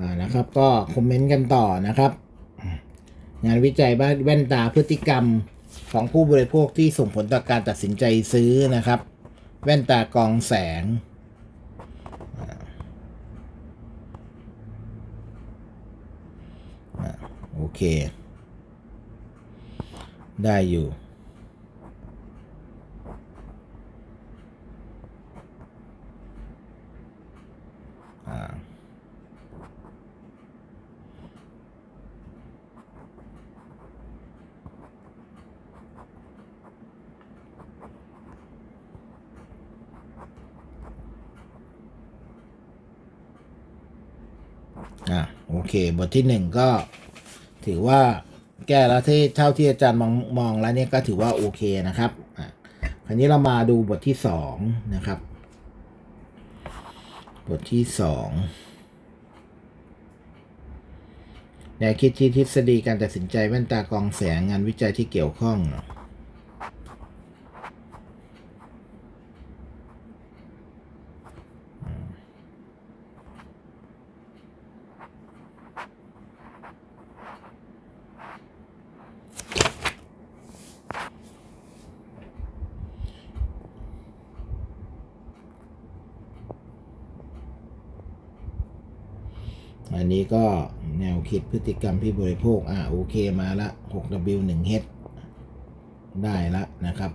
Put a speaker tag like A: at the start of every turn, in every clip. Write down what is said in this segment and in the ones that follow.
A: อ่านะครับ ก็คอมเมนต์กันต่อนะครับ งานวิจัยบ้านแว่นตาพฤติกรรมของผู้บริโภคที่ส่งผลต่อการตัดสินใจซื้อนะครับ แว่นตากองแสงโอเค ได้อยู่ อ่า อะโอเค บทที่หนึ่งก็ถือว่าแก้แล้วที่เท่าที่อาจารย์มองมองแล้วเนี่ยก็ถือว่าโอเคนะครับอะคราวนี้เรามาดูบทที่สองนะครับ บทที่สองแนวคิดที่ทฤษฎีการตัดสินใจแว่นตากรองแสงงานวิจัยที่เกี่ยวข้อง อันนี้ก็แนวคิดพฤติกรรมที่บริโภค อ่าโอเคมาละ 6W 1 H ได้ละนะครับ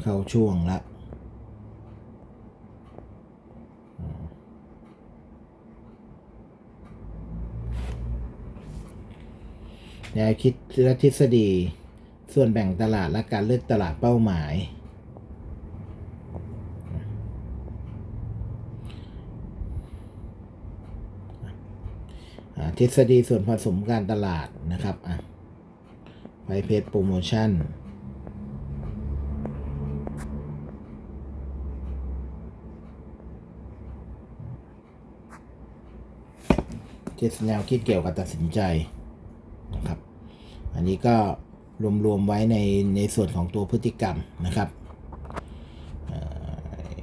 A: เข้าช่วงละแนวคิดและทฤษฎีส่วนแบ่งตลาดและการเลือกตลาดเป้าหมาย อ่า ทฤษฎีส่วนผสมการตลาดนะครับอะไฟเพจโปรโมชั่นทฤษแนวคิดเกี่ยวกับตัดสินใจนะครับ อันนี้ก็รวมๆไว้ในในส่วนของตัวพฤติกรรมนะครับเอ่อ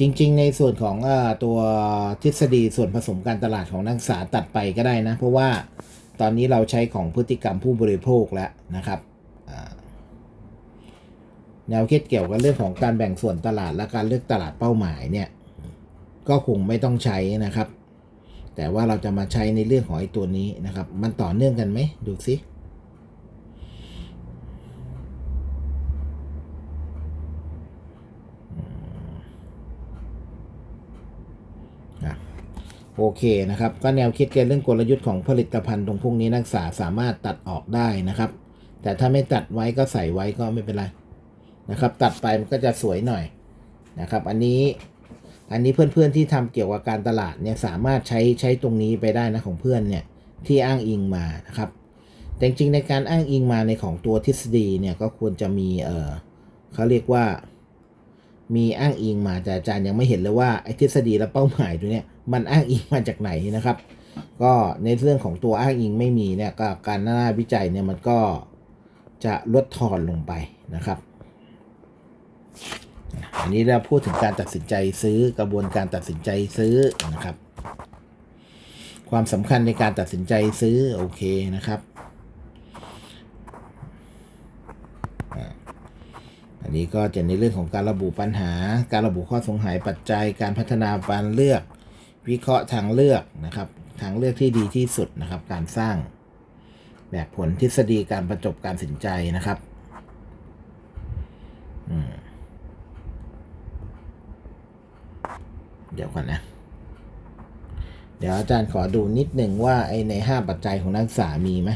A: จริง ๆ ในส่วนของอตัวทฤษฎีส่วนผสมการตลาดของนักศึกษาตัดไปก็ได้นะ เพราะว่าตอนนี้เราใช้ของพฤติกรรมผู้บริโภคแล้วนะครับแนวคิดเกี่ยวกับเรื่องของการแบ่งส่วนตลาดและการเลือกตลาดเป้าหมายเนี่ยก็คงไม่ต้องใช้นะครับ แต่ว่าเราจะมาใช้ในเรื่องของไอ้ตัวนี้นะครับ มันต่อเนื่องกันไหมดูสิ โอเคนะครับ ก็แนวคิดเกี่ยวเรื่องกลยุทธ์ของผลิตภัณฑ์ตรงพวกนี้นักศึกษาสามารถตัดออกได้นะครับ แต่ถ้าไม่ตัดไว้ก็ใส่ไว้ก็ไม่เป็นไรนะครับ ตัดไปมันก็จะสวยหน่อยนะครับ อันนี้อันนี้เพื่อนๆที่ทำเกี่ยวกับการตลาดเนี่ยสามารถใช้ใช้ตรงนี้ไปได้นะของเพื่อนเนี่ยที่อ้างอิงมานะครับ แต่จริงในการอ้างอิงมาในของตัวทฤษฎีเนี่ยก็ควรจะมีเออเขาเรียกว่า มีอ้างอิงมาแต่อาจารย์ยังไม่เห็นเลยว่าไอ้ทฤษฎีและเป้าหมายตัวเนี้ย มันอ้างอิงมาจากไหนนะครับ ก็ในเรื่องของตัวอ้างอิงไม่มีเนี่ยก็การหน้าวิจัยเนี่ยมันก็จะลดทอนลงไปนะครับ อันนี้เราพูดถึงการตัดสินใจซื้อกระบวนการตัดสินใจซื้อนะครับ ความสำคัญในการตัดสินใจซื้อโอเคนะครับ อันนี้ก็จะในเรื่องของการระบุปัญหา การระบุข้อสงสัยปัจจัย การพัฒนาการเลือก วิเคราะห์ทางเลือกนะครับ ทางเลือกที่ดีที่สุดนะครับ การสร้างแบบผลทฤษฎีการประจบการตัดสินใจนะครับเดี๋ยวก่อนนะ เดี๋ยวอาจารย์ขอดูนิดหนึ่งว่าไอในห้าปัจจัยของนักศึกษามีไหม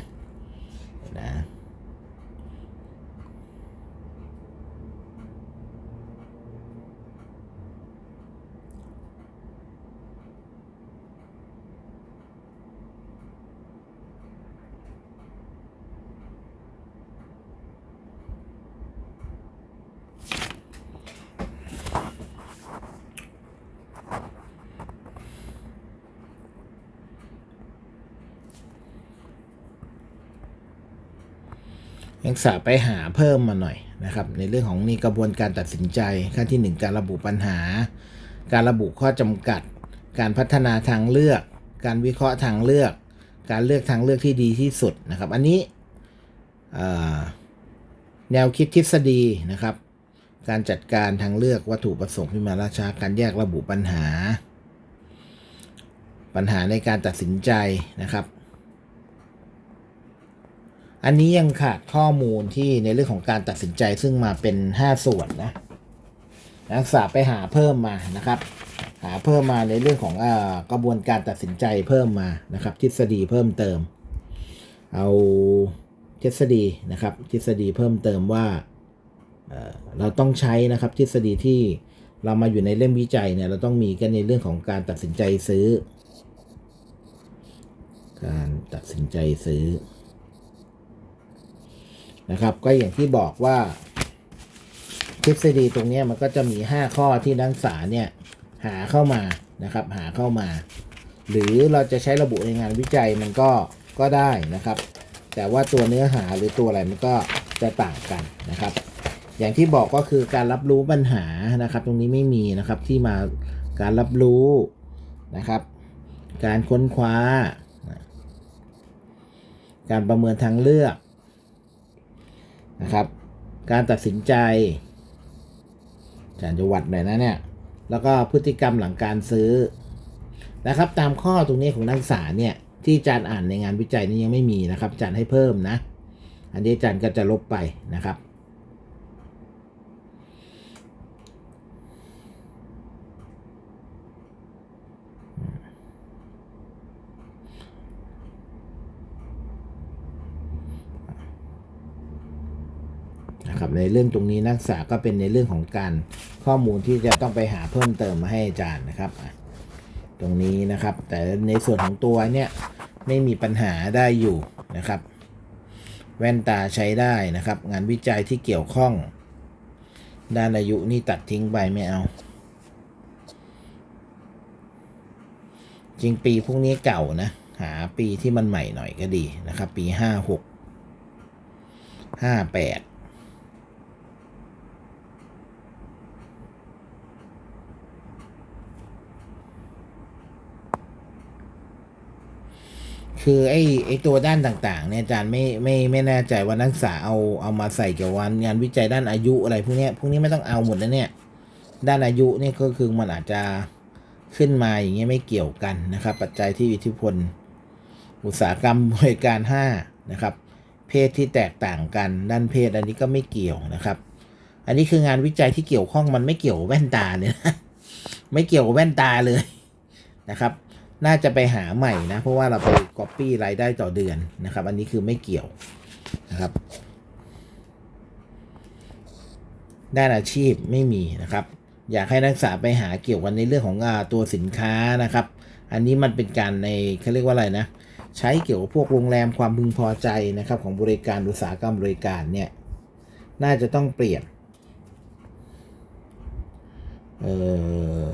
A: นักศึกษาไปหาเพิ่มมาหน่อยนะครับในเรื่องของนี่กระบวนการตัดสินใจขั้นที่ 1 การระบุปัญหา การระบุข้อจำกัด การพัฒนาทางเลือก การวิเคราะห์ทางเลือก การเลือกทางเลือกที่ดีที่สุดนะครับ อันนี้แนวคิดทฤษฎีนะครับ การจัดการทางเลือกวัตถุประสงค์พิมาราชาการแยกระบุปัญหา ปัญหาในการตัดสินใจนะครับ อันนี้ยังขาดข้อมูลที่ในเรื่องของการตัดสินใจซึ่งมาเป็น 5 ส่วนนะนักศึกษาไปหาเพิ่มมานะครับ หาเพิ่มมาในเรื่องของอกระบวนการตัดสินใจเพิ่มมานะครับ ทฤษฎีเพิ่มเติม เอาทฤษฎีนะครับ ทฤษฎีเพิ่มเติมว่าเเราต้องใช้นะครับ ทฤษฎีที่เรามาอยู่ในเล่มวิจัยเนี่ยเราต้องมีกันในเรื่องของการตัดสินใจซื้อ การตัดสินใจซื้อ นะครับ ก็อย่างที่บอกว่าทฤษฎีตรงนี้มันก็จะมี 5 ข้อที่นักศึกษาเนี่ยหาเข้ามานะครับ หาเข้ามา หรือเราจะใช้ระบุในงานวิจัยมันก็ก็ได้นะครับ แต่ว่าตัวเนื้อหาหรือตัวอะไรมันก็จะต่างกันนะครับ อย่างที่บอกก็คือการรับรู้ปัญหานะครับ ตรงนี้ไม่มีนะครับที่มาการรับรู้นะครับ การค้นคว้า การประเมินทางเลือก นะครับ การตัดสินใจอาจารย์จะวัดหน่อยนะเนี่ย แล้วก็พฤติกรรมหลังการซื้อนะครับ ตามข้อตรงนี้ของนักศึกษาเนี่ยที่อาจารย์อ่านในงานวิจัยนี้ยังไม่มีนะครับอาจารย์ให้เพิ่มนะ อันนี้อาจารย์ก็จะลบไปนะครับ นะครับในเรื่องตรงนี้นักศึกษาก็เป็นในเรื่องของการข้อมูลที่จะต้องไปหาเพิ่มเติมมาให้อาจารย์นะครับ ตรงนี้นะครับ แต่ในส่วนของตัวเนี่ยไม่มีปัญหาได้อยู่นะครับ แว่นตาใช้ได้นะครับ งานวิจัยที่เกี่ยวข้อง ด้านอายุนี่ตัดทิ้งไปไม่เอา จริงปีพวกนี้เก่านะ หาปีที่มันใหม่หน่อยก็ดีนะครับ ปีห้าหกห้าแปด คือไอ้ไอ้ตัวด้านต่างๆเนี่ยอาจารย์ไม่ไม่ไม่แน่ใจว่านักศึกษาเอาเอามาใส่เกี่ยวกับงานวิจัยด้านอายุอะไรพวกเนี้ยพวกนี้ไม่ต้องเอาหมดนะเนี่ย ด้านอายุนี่ก็คือมันอาจจะขึ้นมาอย่างเงี้ยไม่เกี่ยวกันนะครับ ปัจจัยที่อิทธิพล อุตสาหกรรมบริการ5นะครับ เพศที่แตกต่างกันด้านเพศอันนี้ก็ไม่เกี่ยวนะครับ อันนี้คืองานวิจัยที่เกี่ยวข้องมันไม่เกี่ยวแว่นตาเลยนะไม่เกี่ยวแว่นตาเลยนะครับ น่าจะไปหาใหม่นะ เพราะว่าเราไปก๊อปปี้รายได้ต่อเดือนนะครับ อันนี้คือไม่เกี่ยวนะครับ ด้านอาชีพไม่มีนะครับ อยากให้นักศึกษาไปหาเกี่ยวกันในเรื่องของอตัวสินค้านะครับ อันนี้มันเป็นการในเขาเรียกว่าอะไรนะ ใช้เกี่ยวกับพวกโรงแรมความพึงพอใจนะครับ ของบริการอุตสาหกรรมบริการเนี่ย น่าจะต้องเปลี่ยนเออ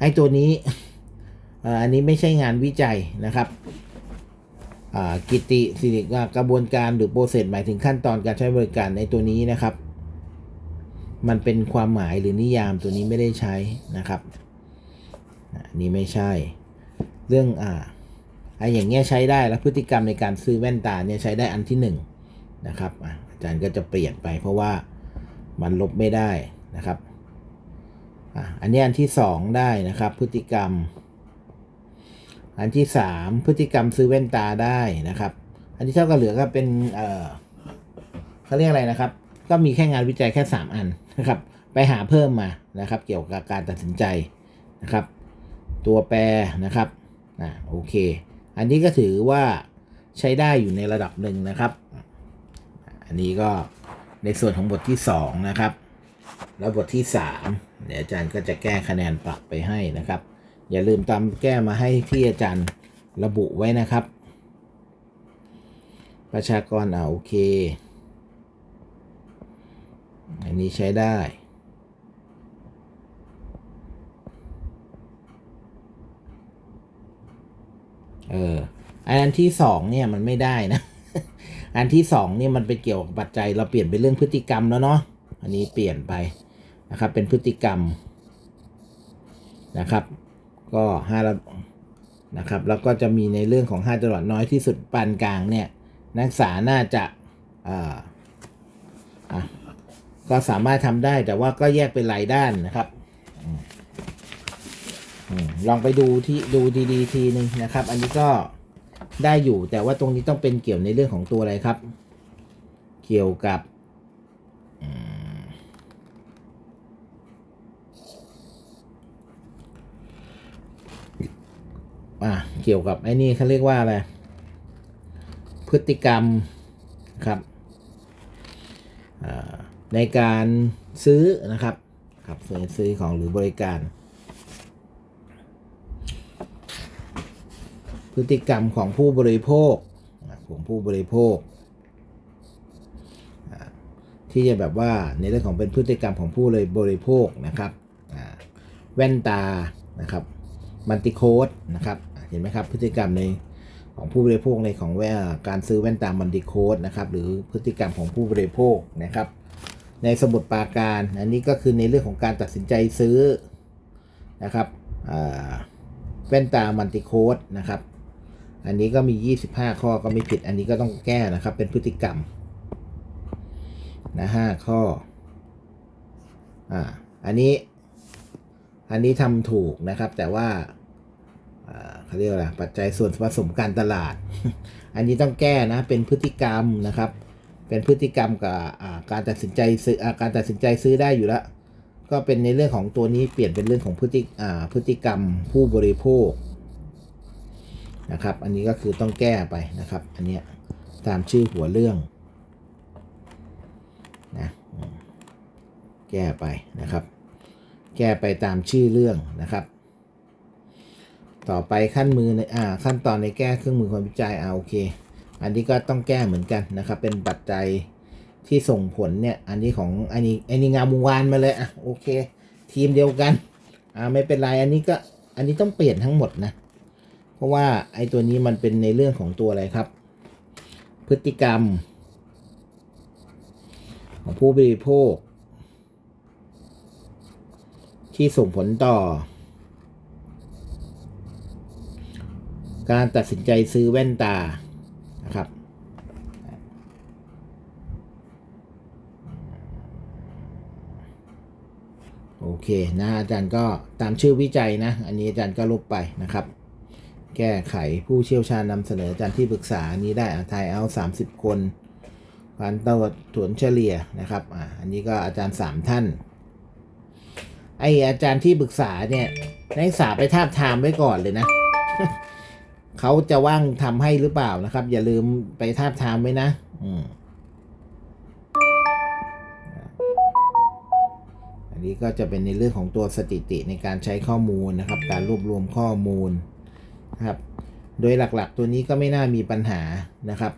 A: ไอตัวนี้ อันนี้ไม่ใช่งานวิจัยนะครับกิติสิริอ่ากระบวนการหรือโปรเซสหมายถึงขั้นตอนการใช้บริการในตัวนี้นะครับ มันเป็นความหมายหรือนิยามตัวนี้ไม่ได้ใช้นะครับอันนี้ไม่ใช่ เรื่องอ่าไออย่างเงี้ยใช้ได้แล้วพฤติกรรมในการซื้อแว่นตาเนี่ยใช้ได้อันที่หนึ่งนะครับอาจารย์ก็จะเปลี่ยนไปเพราะว่ามันลบไม่ได้นะครับอะอันนี้อันที่สองได้นะครับ พฤติกรรม อันที่สามพฤติกรรมซื้อแว่นตาได้นะครับ อันที่เท่ากับเหลือก็เป็นเออเขาเรียกอะไรนะครับ ก็มีแค่งานวิจัยแค่สามอันนะครับ ไปหาเพิ่มมานะครับ เกี่ยวกับการตัดสินใจนะครับ ตัวแปรนะครับอ่าโอเค อันนี้ก็ถือว่าใช้ได้อยู่ในระดับหนึ่งนะครับ อันนี้ก็ในส่วนของบทที่สองนะครับ แล้วบทที่สามเดี๋ยวอาจารย์ก็จะแก้คะแนนปรับไปให้นะครับ อย่าลืมตามแก้มาให้ที่อาจารย์ระบุไว้นะครับ ประชากรอ่าโอเค อันนี้ใช้ได้เอออันที่สองเนี่ยมันไม่ได้นะ อันที่สองเนี่ยมันไปเกี่ยวกับปัจจัยเราเปลี่ยนเป็นเรื่องพฤติกรรมแล้วเนาะ อันนี้เปลี่ยนไปนะครับเป็นพฤติกรรมนะครับ ก็ห้าระนะครับ แล้วก็จะมีในเรื่องของห้าจังหวัดน้อยที่สุดปานกลางเนี่ย นักศึกษาน่าจะอ่าก็สามารถทำได้แต่ว่าก็แยกเป็นหลายด้านนะครับออลองไปดูที่ดูดีๆทีนึงนะครับ อันนี้ก็ได้อยู่แต่ว่าตรงนี้ต้องเป็นเกี่ยวในเรื่องของตัวอะไรครับ เกี่ยวกับ อะเกี่ยวกับไอ้นี่เขาเรียกว่าอะไรพฤติกรรมครับในการซื้อนะครับครับซื้อซื้อของหรือบริการ พฤติกรรมของผู้บริโภคของผู้บริโภค ที่จะแบบว่าในเรื่องของเป็นพฤติกรรมของผู้เลยบริโภคนะครับแว่นตานะครับมัลติโคดนะครับ เห็นไหมครับ พฤติกรรมในของผู้บริโภคในของแว่การซื้อแว่นตามัลติโคดนะครับหรือพฤติกรรมของผู้บริโภคนะครับ ในสมุดปาการอันนี้ก็คือในเรื่องของการตัดสินใจซื้อนะครับแว่นตามัลติโคดนะครับ อันนี้ก็มี 25 ข้อก็ไม่ผิด อันนี้ก็ต้องแก้นะครับ เป็นพฤติกรรมนะห้าข้ออ่าอันนี้อันนี้ทำถูกนะครับแต่ว่า เขาเรียกอะไรปัจจัยส่วนผสมการตลาด อันนี้ต้องแก้นะ เป็นพฤติกรรมนะครับ เป็นพฤติกรรมกับการตัดสินใจซื้อการตัดสินใจซื้อได้อยู่แล้ว ก็เป็นในเรื่องของตัวนี้เปลี่ยนเป็นเรื่องของพฤติพฤติกรรมผู้บริโภคนะครับ อันนี้ก็คือต้องแก้ไปนะครับ อันเนี้ยตามชื่อหัวเรื่องนะแก้ไปนะครับ แก้ไปตามชื่อเรื่องนะครับ ต่อไปขั้นมือในอ่าขั้นตอนในแก้เครื่องมือความวิจัยอ่าโอเค อันนี้ก็ต้องแก้เหมือนกันนะครับ เป็นปัจจัยที่ส่งผลเนี่ย อันนี้ของอันนี้อันนี้งามวงวานมาเลยอะโอเค ทีมเดียวกันอ่าไม่เป็นไรอันนี้ก็อันนี้ต้องเปลี่ยนทั้งหมดนะ เพราะว่าไอ้ตัวนี้มันเป็นในเรื่องของตัวอะไรครับ พฤติกรรม ของผู้บริโภค ที่ส่งผลต่อ การตัดสินใจซื้อแว่นตานะครับ โอเคนะอาจารย์ก็ตามชื่อวิจัยนะ อันนี้อาจารย์ก็ลบไปนะครับ แก้ไขผู้เชี่ยวชาญนำเสนออาจารย์ที่ปรึกษาอันนี้ได้อาทายเอา 30 คนการตรวจถวนเฉลี่ยนะครับอ่าอันนี้ก็อาจารย์ 3 ท่าน ไออาจารย์ที่ปรึกษาเนี่ยนักศึกษาไปทาบทามไว้ก่อนเลยนะ เขาจะว่างทำให้หรือเปล่านะครับ อย่าลืมไปทาบทามไว้นะ อืมอันนี้ก็จะเป็นในเรื่องของตัวสถิติในการใช้ข้อมูลนะครับ การรวบรวมข้อมูลนะครับ โดยหลักๆ ตัวนี้ก็ไม่น่ามีปัญหานะครับ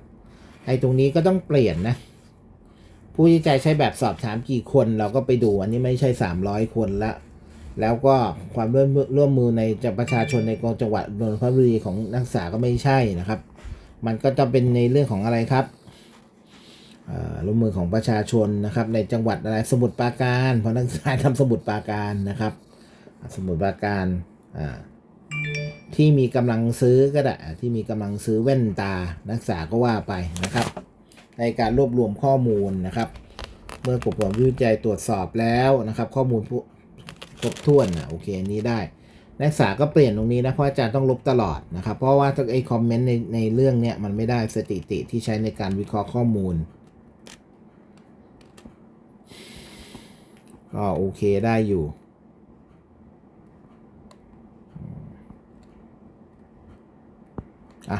A: ไอ้ตรงนี้ก็ต้องเปลี่ยนนะผู้ที่ใจใช้แบบสอบถามกี่คนเราก็ไปดูอันนี้ไม่ใช่ 300 คนละ แล้วก็ความร่วมร่วมมือในจากประชาชนในกองจังหวัดนนทบุรีของนักศึกษาก็ไม่ใช่นะครับ มันก็จะเป็นในเรื่องของอะไรครับอ่อร่วมมือของประชาชนนะครับในจังหวัดอะไรสมุทรปราการเพราะนักศึกษาทำสมุทรปราการนะครับ สมุทรปราการอ่าที่มีกำลังซื้อก็ได้ที่มีกำลังซื้อแว่นตานักศึกษาก็ว่าไปนะครับ ในการรวบรวมข้อมูลนะครับ เมื่อกลุ่มวิจัยตรวจสอบแล้วนะครับ ข้อมูลผู้ ครบถ้วนนะโอเคอันนี้ได้ นักศึกษาก็เปลี่ยนตรงนี้นะเพราะอาจารย์ต้องลบตลอดนะครับเพราะว่าถ้าไอ้คอมเมนต์ในในเรื่องเนี้ยมันไม่ได้สถิติที่ใช้ในการวิเคราะห์ข้อมูลก็โอเคได้อยู่อะ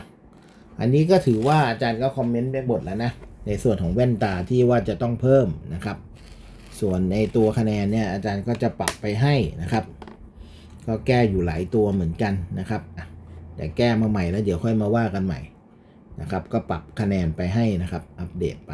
A: อันนี้ก็ถือว่าอาจารย์ก็คอมเมนต์ไปหมดแล้วนะ ในส่วนของแว่นตาที่ว่าจะต้องเพิ่มนะครับ ส่วนในตัวคะแนนเนี่ยอาจารย์ก็จะปรับไปให้นะครับ ก็แก้อยู่หลายตัวเหมือนกันนะครับแต่แก้มาใหม่แล้วเดี๋ยวค่อยมาว่ากันใหม่นะครับ ก็ปรับคะแนนไปให้นะครับ อัปเดตไป